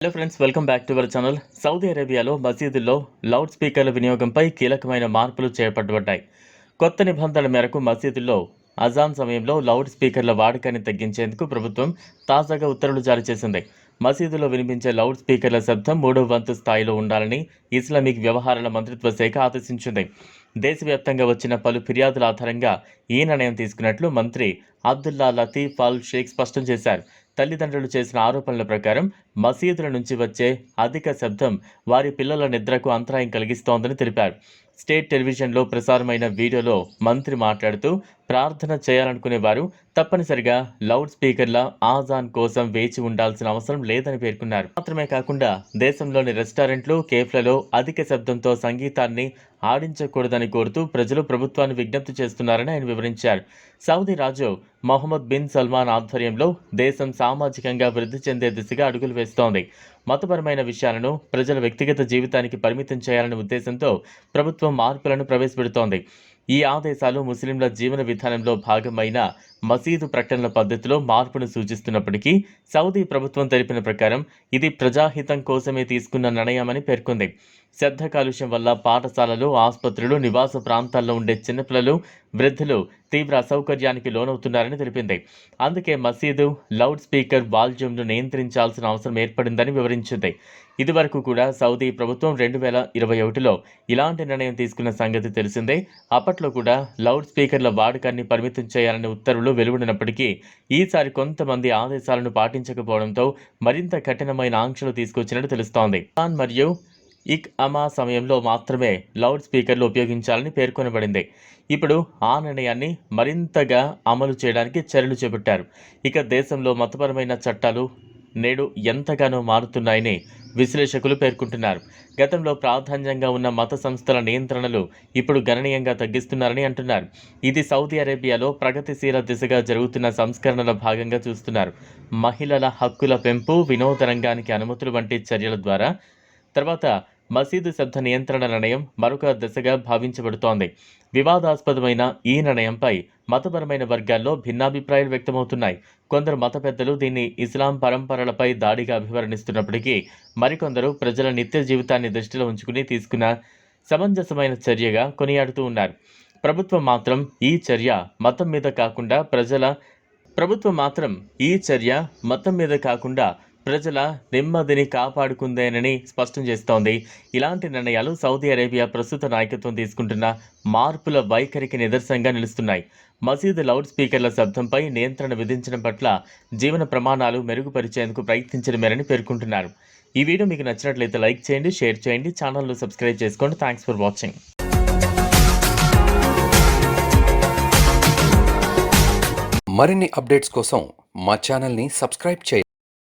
Hello friends welcome back to our channel Saudi అరేబియాలో మసీదుల్లో loud స్పీకర్ల వినియోగంపై కీలకమైన మార్పులు చేపట్టబడ్డాయి. కొత్త నిబంధనల మేరకు మసీదుల్లో అజాన్ సమయంలో లౌడ్ స్పీకర్ల వాడకాన్ని తగ్గించేందుకు ప్రభుత్వం తాజాగా ఉత్తర్వులు జారీ చేసింది. మసీదులో వినిపించే లౌడ్ స్పీకర్ల శబ్దం మూడో వంతు స్థాయిలో ఉండాలని ఇస్లామిక్ వ్యవహారాల మంత్రిత్వ శాఖ ఆదేశించింది. దేశవ్యాప్తంగా వచ్చిన పలు ఫిర్యాదుల ఆధారంగా ఈ నిర్ణయం తీసుకున్నట్లు మంత్రి అబ్దుల్లా లతీఫ్ అల్ షేక్ స్పష్టం చేశారు. తల్లిదండ్రులు చేసిన ఆరోపణల ప్రకారం మసీదుల నుంచి వచ్చే అధిక శబ్దం వారి పిల్లల నిద్రకు అంతరాయం కలిగిస్తోందని తెలిపారు. స్టేట్ టెలివిజన్లో ప్రసారమైన వీడియోలో మంత్రి మాట్లాడుతూ ప్రార్థన చేయాలనుకునే వారు తప్పనిసరిగా లౌడ్ స్పీకర్ల ఆజాన్ కోసం వేచి ఉండాల్సిన అవసరం లేదని పేర్కొన్నారు. మాత్రమే కాకుండా దేశంలోని రెస్టారెంట్లు కేఫ్లలో అధిక శబ్దంతో సంగీతాన్ని ఆడించకూడదని కోరుతూ ప్రజలు ప్రభుత్వాన్ని విజ్ఞప్తి చేస్తున్నారని ఆయన వివరించారు. సౌదీ రాజు మొహమ్మద్ బిన్ సల్మాన్ ఆధ్వర్యంలో దేశం సామాజికంగా వృద్ధి చెందే దిశగా అడుగులు వేస్తోంది. మతపరమైన విషయాలను ప్రజల వ్యక్తిగత జీవితానికి పరిమితం చేయాలనే ఉద్దేశంతో ప్రభుత్వం మార్పులను ప్రవేశపెడుతోంది. ఈ ఆదేశాలు ముస్లింల జీవన విధానంలో భాగమైన మసీదు ప్రకటనల పద్ధతిలో మార్పును సూచిస్తున్నప్పటికీ సౌదీ ప్రభుత్వం తెలిపిన ప్రకారం ఇది ప్రజాహితం కోసమే తీసుకున్న నిర్ణయమని పేర్కొంది. శబ్ద కాలుష్యం వల్ల పాఠశాలలు ఆసుపత్రులు నివాస ప్రాంతాల్లో ఉండే చిన్నపిల్లలు వృద్ధులు తీవ్ర అసౌకర్యానికి లోనవుతున్నారని తెలిపింది. అందుకే మసీదు లౌడ్ స్పీకర్ వాల్యూమ్ను నియంత్రించాల్సిన అవసరం ఏర్పడిందని వివరించింది. ఇదివరకు కూడా సౌదీ ప్రభుత్వం రెండు వేల ఇరవై ఒకటిలో ఇలాంటి నిర్ణయం తీసుకున్న సంగతి తెలిసిందే. అప్పట్లో కూడా లౌడ్ స్పీకర్ల వాడకాన్ని పరిమితం చేయాలనే ఉత్తర్వులు వెలువడినప్పటికీ ఈసారి కొంతమంది ఆదేశాలను పాటించకపోవడంతో మరింత కఠినమైన ఆంక్షలు తీసుకొచ్చినట్టు తెలుస్తోంది. మరియు ఇక్ అమా సమయంలో మాత్రమే లౌడ్ స్పీకర్లు ఉపయోగించాలని పేర్కొనబడింది. ఇప్పుడు ఆ నిర్ణయాన్ని మరింతగా అమలు చేయడానికి చర్యలు చేపట్టారు. ఇక దేశంలో మతపరమైన చట్టాలు నేడు ఎంతగానో మారుతున్నాయని విశ్లేషకులు పేర్కొంటున్నారు. గతంలో ప్రాధాన్యంగా ఉన్న మత సంస్థల నియంత్రణలు ఇప్పుడు గణనీయంగా తగ్గిస్తున్నారని అంటున్నారు. ఇది సౌదీ అరేబియాలో ప్రగతిశీల దిశగా జరుగుతున్న సంస్కరణల భాగంగా చూస్తున్నారు. మహిళల హక్కుల పెంపు వినోద రంగానికి అనుమతులు వంటి చర్యల ద్వారా తర్వాత మసీదు శబ్ద నియంత్రణ నిర్ణయం మరొక దశగా భావించబడుతోంది. వివాదాస్పదమైన ఈ నిర్ణయంపై మతపరమైన వర్గాల్లో భిన్నాభిప్రాయాలు వ్యక్తమవుతున్నాయి. కొందరు మత పెద్దలు దీన్ని ఇస్లాం పరంపరలపై దాడిగా అభివర్ణిస్తున్నప్పటికీ మరికొందరు ప్రజల నిత్య జీవితాన్ని దృష్టిలో ఉంచుకుని తీసుకున్న సమంజసమైన చర్యగా కొనియాడుతూ ఉన్నారు. ప్రభుత్వం మాత్రం ఈ చర్య మతం మీద కాకుండా ప్రజల ప్రభుత్వం మాత్రం ఈ చర్య మతం మీద కాకుండా ప్రజల నెమ్మదిని కాపాడుకుందేనని స్పష్టం చేస్తోంది. ఇలాంటి నిర్ణయాలు సౌదీ అరేబియా ప్రస్తుత నాయకత్వం తీసుకుంటున్న మార్పుల వైఖరికి నిదర్శనంగా నిలుస్తున్నాయి. మసీదు లౌడ్ స్పీకర్ల శబ్దంపై నియంత్రణ విధించడం పట్ల జీవన ప్రమాణాలు మెరుగుపరిచేందుకు ప్రయత్నించడమేనని పేర్కొంటున్నారు. ఈ వీడియో మీకు నచ్చినట్లయితే లైక్ చేయండి షేర్ చేయండి ఛానల్ను సబ్స్క్రైబ్ చేసుకోండి. Thanks for watching. మరిన్ని అప్డేట్స్ కోసం మా ఛానల్ని సబ్స్క్రైబ్ చేయండి.